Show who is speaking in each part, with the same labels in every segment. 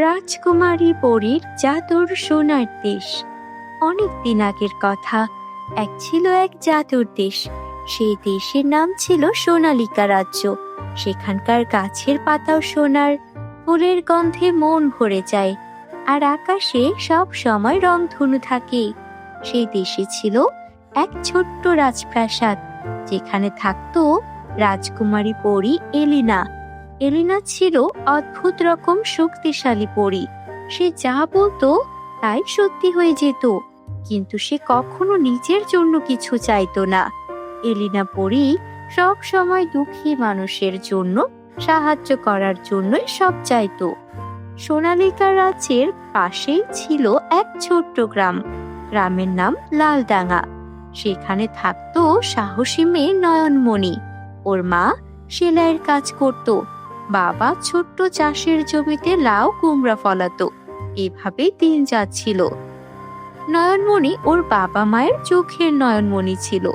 Speaker 1: রাজকুমারী পরীর জাদুর সোনার দেশ। অনেক দিন আগের কথা, এক ছিল এক জাদুর দেশ। সেই দেশের নাম ছিল সোনালিকা রাজ্য। সেখানকার গাছের পাতাও সোনার, ফুলের গন্ধে মন ভরে যায়, আর আকাশে সব সময় রংধনু থাকে। সেই দেশে ছিল এক ছোট্ট রাজপ্রাসাদ, যেখানে থাকতো রাজকুমারী পরী এলিনা। এলিনা ছিল অদ্ভুত রকম শক্তিশালী পরী। সে যা বলতো তাই সত্যি হয়ে যেত, কিন্তু সে কখনো নিজের জন্য কিছু চাইতো না। এলিনা পরী সব সময় দুঃখী মানুষের জন্য, সাহায্য করার জন্যই সব চাইতো। সোনালিকা রাজ্যের পাশেই ছিল এক ছোট্ট গ্রাম। গ্রামের নাম লালডাঙ্গা। সেখানে থাকতো সাহসী মেয়ে নয়নমণি। ওর মা সেলাইয়ের কাজ করত। বাবা ছোট্ট চাষের জমিতে লাউ কুমড়া ফলাতো। এভাবেই দিন যাচ্ছিল। নয়নমণি ওর বাবা মায়ের চোখের নয়নমণি ছিল।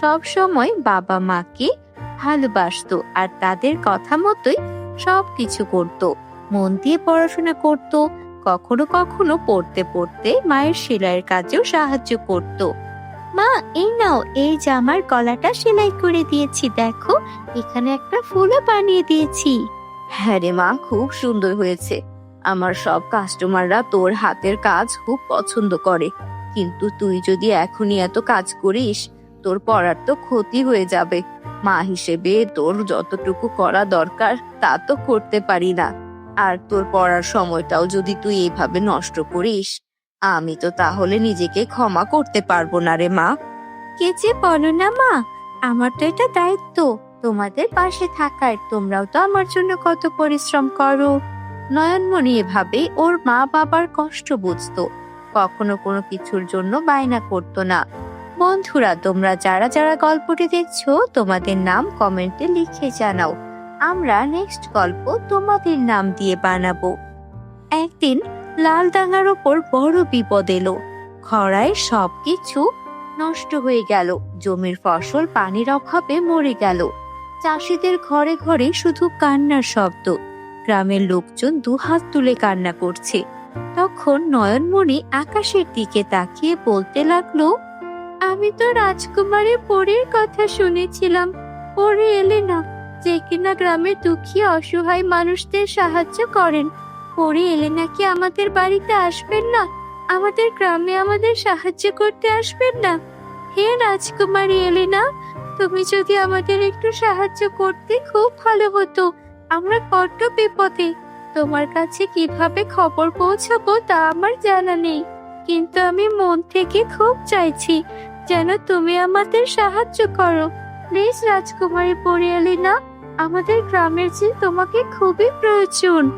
Speaker 1: সব সময় বাবা মাকে ভালোবাসতো আর তাদের কথা মতোই সব কিছু করত। মন দিয়ে পড়াশোনা করত, কখনো কখনো পড়তে পড়তে মায়ের সেলাইয়ের কাজেও সাহায্য করত। মা, এই নাও, এই জামার গলাটা সেলাই করে দিয়েছি, দেখো, এখানে একটা ফুলও বানিয়ে দিয়েছি।
Speaker 2: হ্যাঁ রে মা, খুব সুন্দর হয়েছে। আমার সব কাস্টমাররা তোর হাতের কাজ খুব পছন্দ করে। কিন্তু তুই যদি এখনই এত কাজ করিস, তোর পড়ার তো ক্ষতি হয়ে যাবে। মা হিসেবে তোর যতটুকু করা দরকার, তা তো করতে পারি না। আর তোর পড়ার সময়টাও যদি তুই এইভাবে নষ্ট করিস আমি তো তাহলে নিজেকে ক্ষমা করতে পারব না রে মা।
Speaker 1: কে যে বলো না মা, আমার তো এটা দায়িত্ব। তোমাদের পাশে থাকার তোমরাও তো আমার জন্য কত পরিশ্রম করো। নয়নমণি এভাবে ওর মা বাবার কষ্ট বুঝতো। কখনো কোনো কিছুর জন্য বায়না করতো না। বন্ধুরা, তোমরা যারা যারা গল্পটি দেখছ, তোমাদের নাম কমেন্টে লিখে জানাও। আমরা নেক্সট গল্প তোমাদের নাম দিয়ে বানাবো। একদিন লাল ডাঙার ওপর বড় বিপদ এলো। খরায় সবকিছু নষ্ট হয়ে গেল। জমির ফসল পানির অভাবে মরে গেল। চাষিদের ঘরে ঘরে শুধু কান্নার শব্দ। গ্রামের লোকজন দুহাত তুলে কান্না করছে। তখন নয়নমণি আকাশের দিকে তাকিয়ে বলতে লাগল, আমি তো রাজকুমারী পরীর কথা শুনেছিলাম। পরে এলে না, যে কিনা গ্রামের দুঃখী, অসহায় মানুষদের সাহায্য করেন। পরে এলে নাকি আমাদের বাড়িতে আসবেন না? আমাদের গ্রামে আমাদের সাহায্য করতে আসবেন না? হে রাজকুমারী এলেনা, তুমি যদি আমাদের একটু সাহায্য করতে খুব ভালো হতো। আমরা বড্ড বিপদে। তোমার কাছে কীভাবে খবর পৌঁছাবো তা আমার জানা নেই। কিন্তু আমি মন থেকে খুব চাইছি যেন তুমি আমাদের সাহায্য করো। প্লিজ রাজকুমারী পরিয়ালি না আমাদের গ্রামের যে তোমাকে খুবই প্রয়োজন।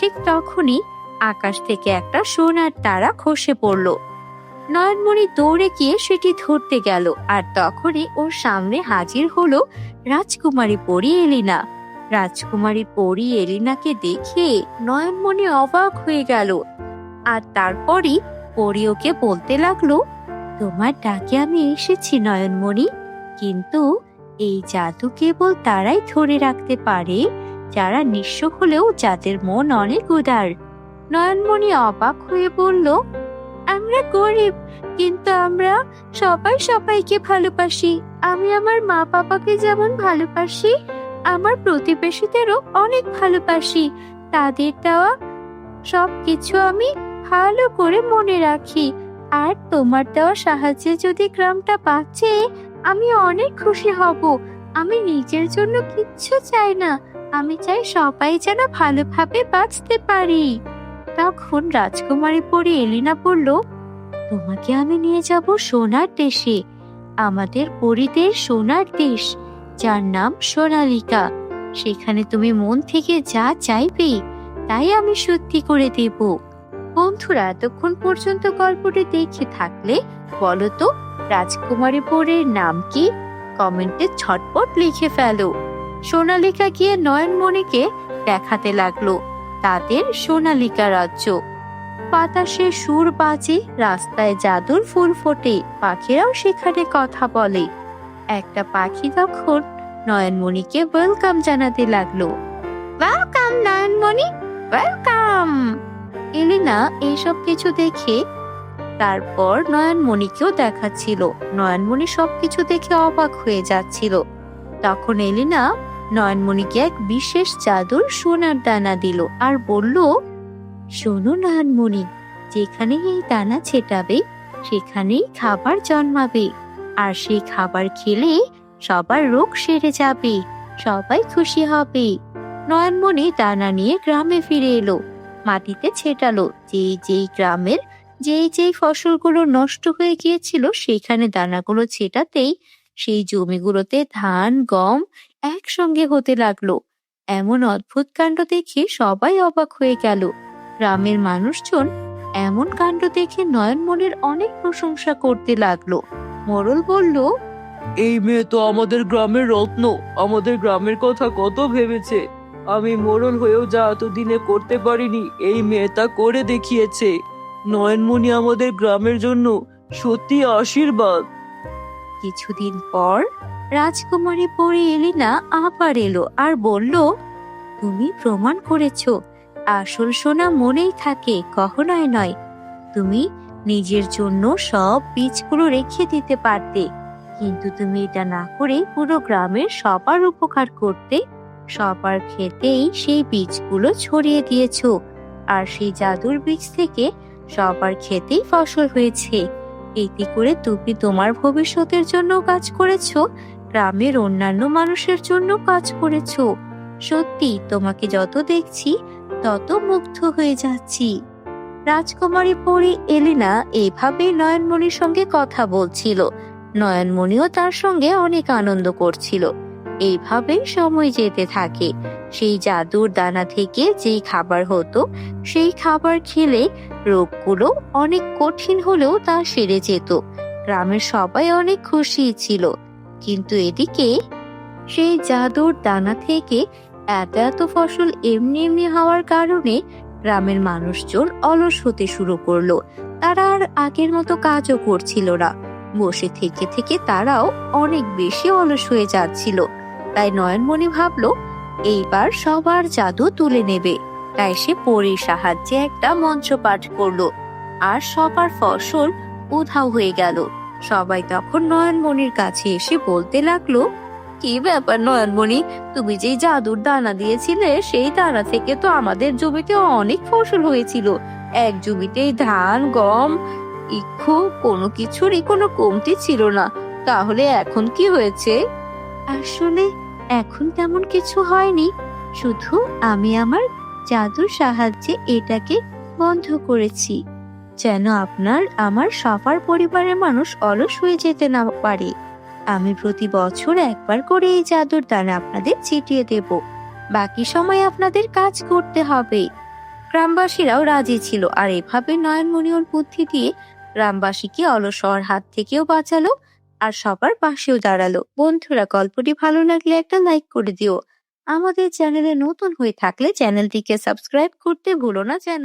Speaker 1: ঠিক তখনই আকাশ থেকে একটা সোনার তারা খসে পড়ল। নয়নমণি দৌড়ে গিয়ে সেটি ধরতে গেল আর তখনই ওর সামনে হাজির হলো রাজকুমারী পরি এলিনা। রাজকুমারী পরি এলিনাকে দেখে নয়নমণি অবাক হয়ে গেল আর তারপরই পরি ওকে বলতে লাগল, তোমার ডাকে আমি এসেছি নয়নমণি, কিন্তু এই জাদু কেবল তারাই ধরে রাখতে পারে। যারা নিঃস্ব হলেও যাদের মন অনেক উদার। নয়নমণি অবাক হয়ে বলল, আমরা গরিব, কিন্তু আমরা সবাই সবাইকে ভালোবাসি। আমি আমার মা বাবাকে যেমন ভালোবাসি, আমার প্রতিবেশীদেরও অনেক ভালোবাসি। তাদের দেওয়া সব কিছু আমি ভালো করে মনে রাখি। আর তোমার দেওয়া সাহায্যে যদি গ্রামটা বাঁচে, আমি অনেক খুশি হব। আমি নিজের জন্য কিচ্ছু চাই না। আমি চাই সবাই যেন ভালোভাবে বাঁচতে পারি। তখন রাজকুমারী পরি এলিনা বলল, তোমাকে আমি নিয়ে যাব সোনার দেশে। আমাদের পরিদের সোনার দেশ, যার নাম সোনালিকা। সেখানে তুমি মন থেকে যা চাইবে, তাই আমি সত্যি করে দেব। বন্ধুরা, এতক্ষণ পর্যন্ত গল্পটি দেখে থাকলে বলো তো, রাজকুমারী পরের নাম কি? কমেন্টে ছটপট লিখে ফেলো। সোনালিকা গিয়ে নয়নমণিকে দেখাতে লাগল, তাদের সোনালিকা রাজ্য। বাতাসে সুর বাজে, রাস্তায় জাদুর ফুল ফোটে, পাখিরাও সেখানে কথা বলে। একটা পাখি তখন নয়নমণিকে ওয়েলকাম জানাতে লাগল। ওয়েলকাম নয়নমণি ওয়েলকাম এলিনা এইসব কিছু দেখে তারপর নয়নমণিকেও দেখাচ্ছিল। নয়নমণি সবকিছু দেখে অবাক হয়ে যাচ্ছিল। তখন এলিনা নয়নমণিকে এক বিশেষ চাদর সোনার দানা দিল আর বলল, শোনো নয়নমণি যেখানে এই দানা ছেটাবে, সেখানেই খাবার জন্মাবে। আর সেই খাবার খেলে সবার রোগ সেরে যাবে, সবাই খুশি হবে। নয়নমণি দানা নিয়ে গ্রামে ফিরে এলো। মাটিতে ছেটালো, যেই যেই গ্রামের যেই যেই ফসলগুলো নষ্ট হয়ে গিয়েছিল সেইখানে দানাগুলো ছেটাতেই সেই জমিগুলোতে ধান, গম একসঙ্গে হতে লাগল। এমন অদ্ভুত কাণ্ড দেখে সবাই অবাক হয়ে গেল। গ্রামের মানুষজন এমন কাণ্ড দেখে নয়নমণির অনেক প্রশংসা করতে লাগল। মরল বলল,
Speaker 3: এই মেয়ে তো আমাদের গ্রামের রত্ন। আমাদের গ্রামের কথা কত ভেবেছে। আমি মোড়ল হয়েও যা এতদিনে করতে পারিনি, এই মেয়ে তা করে দেখিয়েছে। নয়নমণি আমাদের গ্রামের জন্য সত্যি আশীর্বাদ।
Speaker 1: কিছুদিন পর রাজকুমারী পরি এলিনা আবার এলো আর বলল, তুমি প্রমাণ করেছ। আসল সোনা মনেই থাকে, কখনোই নয়। তুমি নিজের জন্য সব বীজগুলো রেখে দিতে পারতে। কিন্তু তুমি এটা না করে পুরো গ্রামের সবার উপকার করতে। সবার খেতেই সেই বীজগুলো ছড়িয়ে দিয়েছ। আর সেই জাদুর বীজ থেকে সবার খেতেই ফসল হয়েছে। এতে করে তুমি তোমার ভবিষ্যতের জন্য কাজ করেছ, গ্রামের অন্যান্য মানুষের জন্য কাজ করেছ। সত্যি, তোমাকে যত দেখছি, তত মুগ্ধ হয়ে যাচ্ছি। রাজকুমারী পরি এলিনা এভাবে নয়নমণির সঙ্গে কথা বলছিল। নয়নমণিও তার সঙ্গে অনেক আনন্দ করছিল। এইভাবেই সময় যেতে থাকে। সেই জাদুর দানা থেকে যেই খাবার হতো, সেই খাবার খেলে রোগগুলো অনেক কঠিন হলেও তা সেরে যেত। গ্রামের সবাই অনেক খুশি ছিল। কিন্তু এদিকে সেই জাদুর দানা থেকে এত এত ফসল এমনি এমনি হওয়ার কারণে গ্রামের মানুষজন অলস হতে শুরু করল। তারা আর আগের মতো কাজও করছিল না। বসে থেকে থেকে তারাও অনেক বেশি অলস হয়ে যাচ্ছিল। তাই নয়নমণি ভাবলো, এইবার সবার জাদু তুলে নেবে। তাই সে পরীর সাহায্যে একটা মঞ্চ পাঠ করল। আর সবার ফসল উধাও হয়ে গেল। সবাই তখন নয়নমণির কাছে এসে বলতে লাগল, কি ব্যাপার নয়নমণি, তুমি যেই জাদুর দানা দিয়েছিলে, সেই দানা থেকে তো আমাদের জমিতে অনেক ফসল হয়েছিল। এক জমিতেই ধান, গম, ইক্ষু, কোনো কিছুরই কোনো কমতি ছিল না। তাহলে এখন কি হয়েছে? আসলে এখন তেমন কিছু হয়নি। শুধু আমি আমার জাদুর সাহায্যে এটাকে বন্ধ করেছি, যেন আপনার আমার সবার পরিবারের মানুষ অলস হয়ে যেতে না পারে। আমি প্রতি বছর একবার করে এই জাদুর দানা আপনাদের ছিটিয়ে দেব। বাকি সময় আপনাদের কাজ করতে হবে। গ্রামবাসীরাও রাজি ছিল, আর এভাবে নয়নমণি ওর বুদ্ধি দিয়ে গ্রামবাসীকে অলস হওয়ার হাত থেকেও বাঁচালো আর সবার পাশেও দাঁড়াল। বন্ধুরা, গল্পটি ভালো লাগলে একটা লাইক করে দিও। আমাদের চ্যানেলে নতুন হয়ে থাকলে চ্যানেলটিকে সাবস্ক্রাইব করতে ভুলো না যেন।